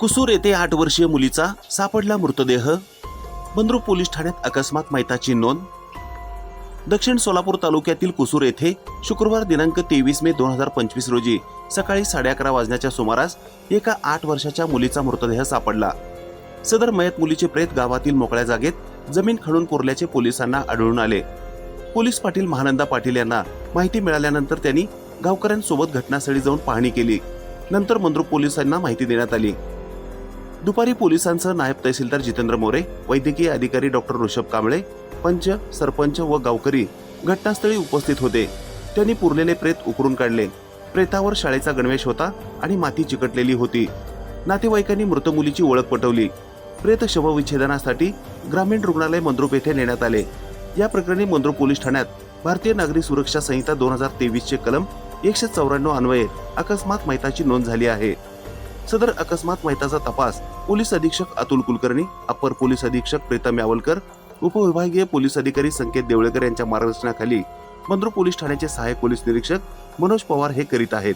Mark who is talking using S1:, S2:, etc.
S1: कुसूर येथे आठ वर्षीय मुलीचा सापडला मृतदेह. बंद्रुक पोलीस ठाण्यात अकस्मात मैताची नोंद. दक्षिण सोलापूर तालुक्यातील कुसूर येथे शुक्रवार दिनांक तेवीस मे दोन हजार पंचवीस रोजी सकाळी साडे अकरा वाजण्याच्या सुमारास एका आठ वर्षाच्या मुलीचा मृतदेह सापडला. सदर मयत मुलीचे प्रेत गावातील मोकळ्या जागेत जमीन खणून कोरल्याचे पोलिसांना आढळून आले. पोलीस पाटील महानंदा पाटील यांना माहिती मिळाल्यानंतर त्यांनी गावकऱ्यांसोबत घटनास्थळी जाऊन पाहणी केली. नंतर मंद्रुप पोलिसांना माहिती देण्यात आली. दुपारी पोलिसांसह नायब तहसीलदार जितेंद्र मोरे वैद्यकीय अधिकारी डॉक्टर ऋषभ कांबळे पंच सरपंच व गावकरी घटनास्थळी उपस्थित होते. त्यांनी पुरलेले प्रेत उकरून काढले. प्रेतावर शाळेचा गणवेश होता आणि माती चिकटलेली होती. नातेवाईकांनी मृत मुलीची ओळख पटवली. प्रेत शवविच्छेदनासाठी ग्रामीण रुग्णालय मंद्रुप येथे नेण्यात आले. या प्रकरणी मंद्रुप पोलीस ठाण्यात भारतीय नागरी सुरक्षा संहिता दोन हजार तेवीसचे कलम एकशे चौऱ्याण्णव अन्वये अकस्मात मैताची नोंद झाली आहे. सदर अकस्मात मैताचा तपास. पोलीस अधीक्षक अतुल कुलकर्णी अपर पोलीस अधीक्षक प्रीतम यावलकर उपविभागीय पोलीस अधिकारी संकेत देवळेकर यांच्या मार्गदर्शनाखाली बंद्रू पोलीस ठाण्याचे सहाय्यक पोलीस निरीक्षक मनोज पवार हे करीत आहेत.